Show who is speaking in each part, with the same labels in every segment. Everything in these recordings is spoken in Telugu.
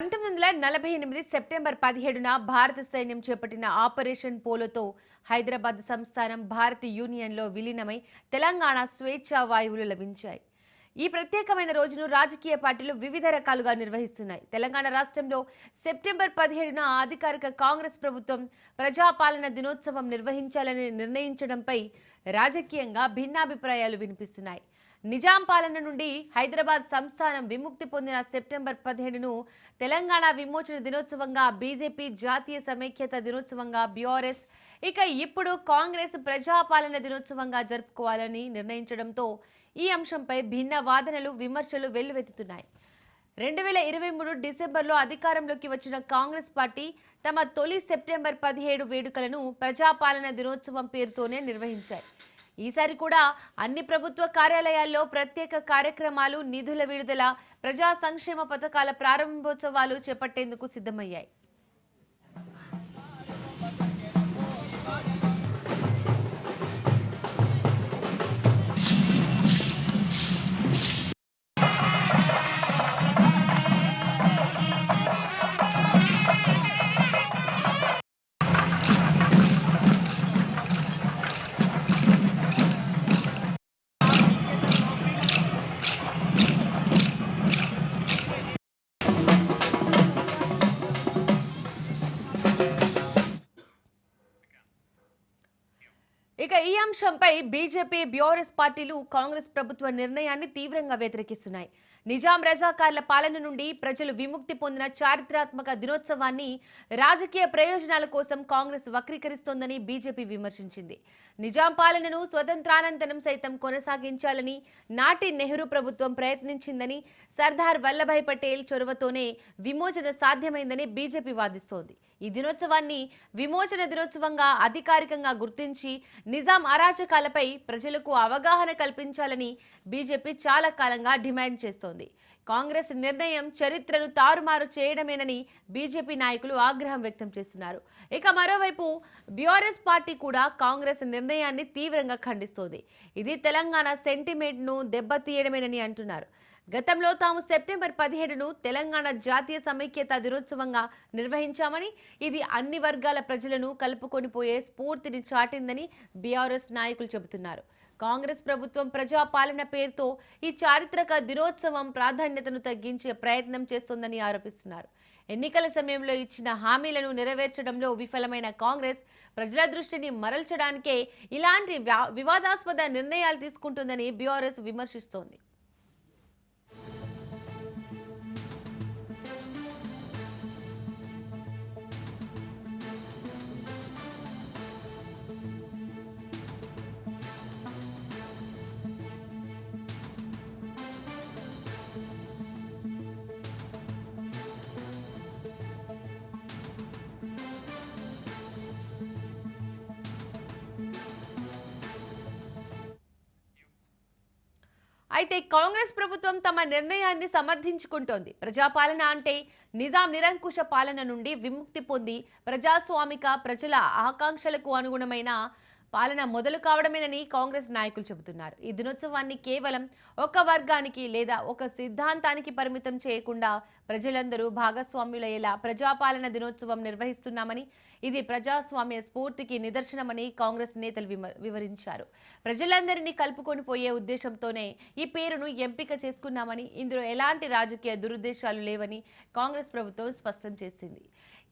Speaker 1: పంతొమ్మిది వందల నలభై ఎనిమిది సెప్టెంబర్ పదిహేడున భారత సైన్యం చేపట్టిన ఆపరేషన్ పోలోతో హైదరాబాద్ సంస్థానం భారత యూనియన్లో విలీనమై తెలంగాణ స్వేచ్ఛా వాయువులు లభించాయి. ఈ ప్రత్యేకమైన రోజును రాజకీయ పార్టీలు వివిధ రకాలుగా నిర్వహిస్తున్నాయి. తెలంగాణ రాష్ట్రంలో సెప్టెంబర్ పదిహేడున అధికారిక కాంగ్రెస్ ప్రభుత్వం ప్రజాపాలన దినోత్సవం నిర్వహించాలని నిర్ణయించడంపై రాజకీయంగా భిన్నాభిప్రాయాలు వినిపిస్తున్నాయి. నిజాం పాలన నుండి హైదరాబాద్ సంస్థానం విముక్తి పొందిన సెప్టెంబర్ పదిహేడును తెలంగాణ విమోచన దినోత్సవంగా బీజేపీ జాతీయ సమైక్యత దినోత్సవంగా బీఆర్ఎస్ ఇక ఇప్పుడు కాంగ్రెస్ ప్రజాపాలన దినోత్సవంగా జరుపుకోవాలని నిర్ణయించడంతో ఈ అంశంపై భిన్న వాదనలు విమర్శలు వెల్లువెత్తుతున్నాయి. రెండు వేల ఇరవై మూడు డిసెంబర్లో అధికారంలోకి వచ్చిన కాంగ్రెస్ పార్టీ తమ తొలి సెప్టెంబర్ పదిహేడు వేడుకలను ప్రజాపాలన దినోత్సవం పేరుతోనే నిర్వహించాయి. ఈసారి కూడా అన్ని ప్రభుత్వ కార్యాలయాల్లో ప్రత్యేక కార్యక్రమాలు నిధుల విడుదల ప్రజా సంక్షేమ పథకాల ప్రారంభోత్సవాలు చేపట్టేందుకు సిద్ధమయ్యాయి. ఇక ఈ అంశంపై బీజేపీ బీఆర్ఎస్ పార్టీలు కాంగ్రెస్ ప్రభుత్వ నిర్ణయాన్ని తీవ్రంగా వ్యతిరేకిస్తున్నాయి. నిజాం రజాకార్ల పాలన నుండి ప్రజలు విముక్తి పొందిన చారిత్రాత్మక దినోత్సవాన్ని రాజకీయ ప్రయోజనాల కోసం కాంగ్రెస్ వక్రీకరిస్తోందని బీజేపీ విమర్శించింది. నిజాం పాలనను స్వతంత్రానంతరం సైతం కొనసాగించాలని నాటి నెహ్రూ ప్రభుత్వం ప్రయత్నించిందని సర్దార్ వల్లభాయ్ పటేల్ చొరవతోనే విమోచన సాధ్యమైందని బీజేపీ వాదిస్తోంది. ఈ దినోత్సవాన్ని విమోచన దినోత్సవంగా అధికారికంగా గుర్తించి నిజాం అరాచకాలపై ప్రజలకు అవగాహన కల్పించాలని బీజేపీ చాలా కాలంగా డిమాండ్ చేస్తోంది. కాంగ్రెస్ నిర్ణయం చరిత్రను తారుమారు చేయడమేనని బీజేపీ నాయకులు ఆగ్రహం వ్యక్తం చేస్తున్నారు. ఇక మరోవైపు బీఆర్ఎస్ పార్టీ కూడా కాంగ్రెస్ నిర్ణయాన్ని తీవ్రంగా ఖండిస్తోంది. ఇది తెలంగాణ సెంటిమెంట్ను దెబ్బతీయడమేనని అంటున్నారు. గతంలో తాము సెప్టెంబర్ పదిహేడును తెలంగాణ జాతీయ సమైక్యత దినోత్సవంగా నిర్వహించామని ఇది అన్ని వర్గాల ప్రజలను కలుపుకొని పోయే స్ఫూర్తిని చాటిందని బీఆర్ఎస్ నాయకులు చెబుతున్నారు. కాంగ్రెస్ ప్రభుత్వం ప్రజాపాలన పేరుతో ఈ చారిత్రక దినోత్సవం ప్రాధాన్యతను తగ్గించే ప్రయత్నం చేస్తోందని ఆరోపిస్తున్నారు. ఎన్నికల సమయంలో ఇచ్చిన హామీలను నెరవేర్చడంలో విఫలమైన కాంగ్రెస్ ప్రజల దృష్టిని మరల్చడానికే ఇలాంటి వివాదాస్పద నిర్ణయాలు తీసుకుంటుందని బీఆర్ఎస్ విమర్శిస్తోంది. అయితే కాంగ్రెస్ ప్రభుత్వం తమ నిర్ణయాన్ని సమర్థించుకుంటోంది. ప్రజాపాలన అంటే నిజాం నిరంకుశ పాలన నుండి విముక్తి పొంది ప్రజాస్వామిక ప్రజల ఆకాంక్షలకు అనుగుణమైన పాలన మొదలు కావడమేనని కాంగ్రెస్ నాయకులు చెబుతున్నారు. ఈ దినోత్సవాన్ని కేవలం ఒక వర్గానికి లేదా ఒక సిద్ధాంతానికి పరిమితం చేయకుండా ప్రజలందరూ భాగస్వామ్యులయ్యేలా ప్రజాపాలన దినోత్సవం నిర్వహిస్తున్నామని ఇది ప్రజాస్వామ్య స్ఫూర్తికి నిదర్శనమని కాంగ్రెస్ నేతలు వివరించారు. ప్రజలందరినీ కలుపుకొని పోయే ఉద్దేశంతోనే ఈ పేరును ఎంపిక చేసుకున్నామని ఇందులో ఎలాంటి రాజకీయ దురుద్దేశాలు లేవని కాంగ్రెస్ ప్రభుత్వం స్పష్టం చేసింది.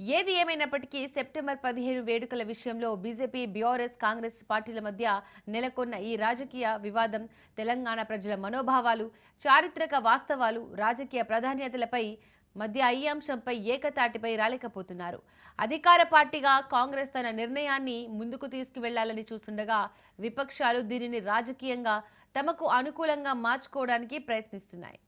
Speaker 1: ఏది ఏమైనప్పటికీ సెప్టెంబర్ పదిహేడు వేడుకల విషయంలో బీజేపీ బీఆర్ఎస్ కాంగ్రెస్ పార్టీల మధ్య నెలకొన్న ఈ రాజకీయ వివాదం తెలంగాణ ప్రజల మనోభావాలు చారిత్రక వాస్తవాలు రాజకీయ ప్రాధాన్యతలపై మధ్య ఈ అంశంపై ఏకతాటిపై రాలేకపోతున్నారు. అధికార పార్టీగా కాంగ్రెస్ తన నిర్ణయాన్ని ముందుకు తీసుకువెళ్ళాలని చూస్తుండగా విపక్షాలు దీనిని రాజకీయంగా తమకు అనుకూలంగా మార్చుకోవడానికి ప్రయత్నిస్తున్నాయి.